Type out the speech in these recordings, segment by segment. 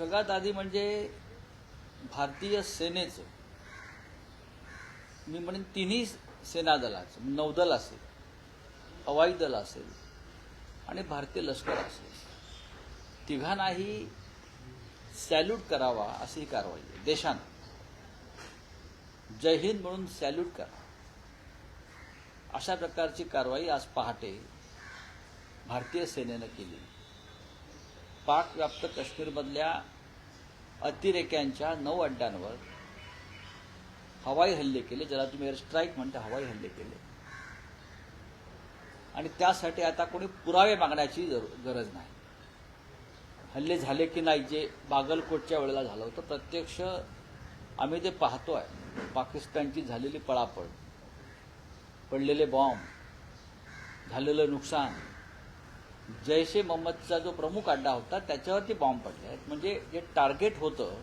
सगळ्यात आधी म्हणजे भारतीय सेनेचं. मी म्हणेन तिन्ही सेना दलाचं म्हणजे नौदल असेल हवाई दल असेल आणि भारतीय लष्कर असेल. तिघांनाही सॅल्यूट करावा अशी ही कारवाई आहे देशानं. जय हिंद म्हणून सॅल्यूट करा. अशा प्रकारची कारवाई आज पहाटे भारतीय सेनेनं केली. पाक व्याप्त काश्मीरमधल्या अतिरेक्यांच्या नऊ अड्ड्यांवर हवाई हल्ले केले. ज्याला तुम्ही एअर स्ट्राईक म्हणता हवाई हल्ले केले. आणि त्यासाठी आता कोणी पुरावे मागण्याची गरज नाही. हल्ले झाले की नाही जे बागलकोटच्या वेळेला झालं होतं प्रत्यक्ष आम्ही जे पाहतोय पाकिस्तानची झालेली पळापळ पडलेले बॉम्ब झालेलं नुकसान जैश ए मोहम्मदचा जो प्रमुख अड्डा होता त्याच्यावरती बॉम्ब पडले आहेत. म्हणजे जे टार्गेट होतं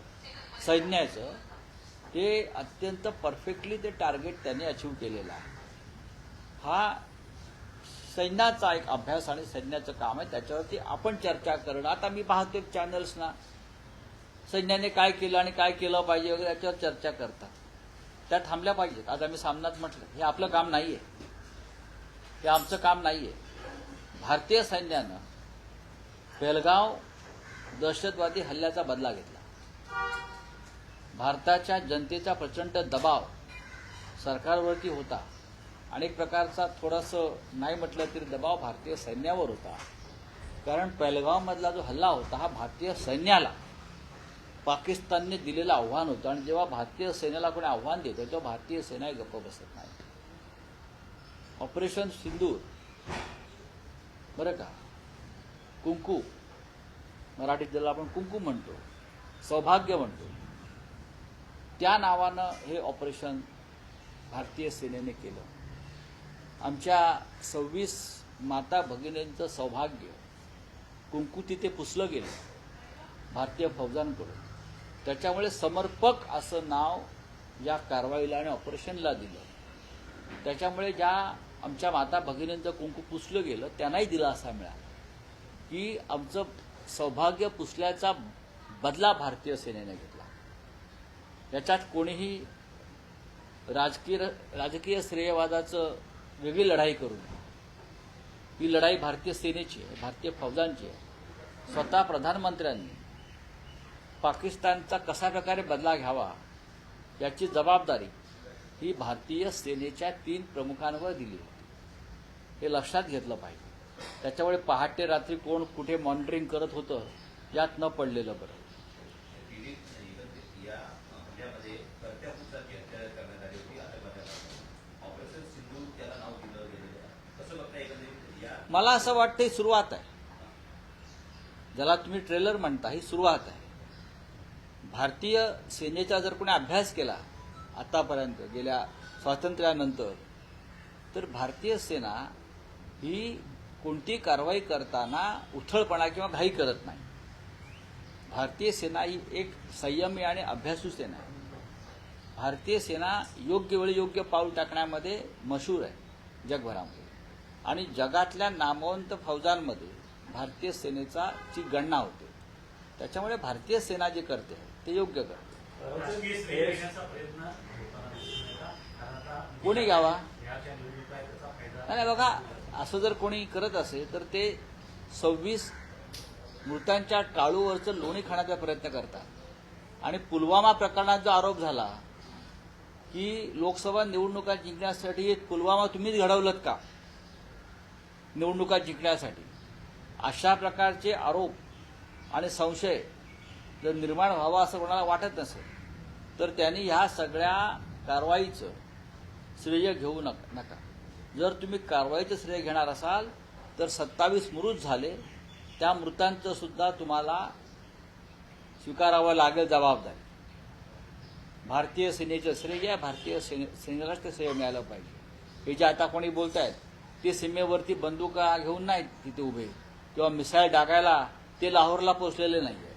सैन्याचं ते अत्यंत परफेक्टली ते टार्गेट त्यांनी अचीव केलेलं आहे. हा सैन्याचा एक अभ्यास आणि सैन्याचं काम आहे त्याच्यावरती आपण चर्चा करणं आता मी पाहतो चॅनल्सना सैन्याने काय केलं आणि काय केलं पाहिजे वगैरे याच्यावर चर्चा करतात. त्या थांबल्या पाहिजेत. आज आम्ही सामनात म्हटलं हे आपलं काम नाही आहे हे आमचं काम नाही आहे भारतीय सैन्यानं पेलगाव दहशतवादी हल्ल्याचा बदला घेतला. भारताच्या जनतेचा प्रचंड दबाव सरकारवरती होता. अनेक प्रकारचा थोडंसं नाही म्हटलं तरी दबाव भारतीय सैन्यावर होता. कारण पेलगावमधला जो हल्ला होता हा भारतीय सैन्याला पाकिस्तानने दिलेलं आव्हान होतं. आणि जेव्हा भारतीय सैन्याला कोणी आव्हान देतं तेव्हा भारतीय सेना गप्प बसत नाही. ऑपरेशन सिंदूर बरं का? कुंकू. मराठीत ज्याला आपण कुंकू म्हणतो सौभाग्य म्हणतो. त्या नावानं हे ऑपरेशन भारतीय सेनेने केलं. आमच्या सव्वीस माता भगिनींचं सौभाग्य कुंकू तिथे पुसलं गेलं भारतीय फौजांकडून. त्याच्यामुळे समर्पक असं नाव या कारवाईला आणि ऑपरेशनला दिलं. त्याच्यामुळे ज्या आमच्या माता भगिनींचं कुंकू पुसलं गेलं त्यांनाही दिलासा मिळाला. की आमचं सौभाग्य पुसल्याचा बदला भारतीय सेनेने घेतला. याच्यात कोणीही राजकीय राजकीय श्रेयवादाचं वेगळी लढाई करून ही लढाई भारतीय सेनेची आहे भारतीय फौजांची आहे. स्वतः प्रधानमंत्र्यांनी पाकिस्तानचा कशा प्रकारे बदला घ्यावा याची जबाबदारी ही भारतीय सेनेच्या तीन प्रमुखांवर दिली होती. हे लक्षात घेतलं पाहिजे. त्याच्यामुळे पहाटे रात्री कोण कुठे मॉनिटरिंग करत होतं यात न पडलेलं बरं. मला असं वाटतं ही सुरुवात आहे. ज्याला तुम्ही ट्रेलर म्हणता ही सुरुवात आहे. भारतीय सेनेचा जर कोणी अभ्यास केला आतापर्यंत गेल्या स्वातंत्र्यानंतर. तर भारतीय सेना ही कोणती कारवाई करताना उथळपणा किंवा घाई करत नाही. भारतीय सेना ही एक संयमी आणि अभ्यासू सेना आहे. भारतीय सेना योग्य वेळी योग्य पाऊल टाकण्यामध्ये मशहूर आहे जगभरामध्ये. आणि जगातल्या नामवंत फौजांमध्ये भारतीय सेनेचा ची गणना होते. त्याच्यामुळे भारतीय सेना जे करते ते योग्य करते राजकीय श्रेय घेण्याचा प्रयत्न होताना दिसून येतो. कारण आता कोणी घ्यावा? नाही नाही, बघा असं जर कोणी करत असेल तर ते सव्वीस मृतांच्या टाळूवरचं लोणी खाण्याचा प्रयत्न करतात. आणि पुलवामा प्रकरणात जो आरोप झाला की लोकसभा निवडणुका जिंकण्यासाठी हे पुलवामा तुम्हीच घडवलत का? निवडणुका जिंकण्यासाठी. अशा प्रकारचे आरोप आणि संशय जर निर्माण व्हावा असं कोणाला वाटत नसेल तर त्यांनी ह्या सगळ्या कारवाईचं श्रेय घेऊ नका नका. जर तुम्ही कारवाईचं श्रेय घेणार असाल तर सत्तावीस मृत झाले. त्या मृतांचं सुद्धा तुम्हाला स्वीकारावं लागेल जबाबदारी. भारतीय सेनेचं श्रेय आहे भारतीय सेने सेनेलाच ते श्रेय मिळालं पाहिजे. हे जे आता कोणी बोलत आहेत ते सीमेवरती बंदुका घेऊन नाहीत तिथे उभे. किंवा मिसाईल डाकायला ते लाहोरला पोचलेले नाही आहे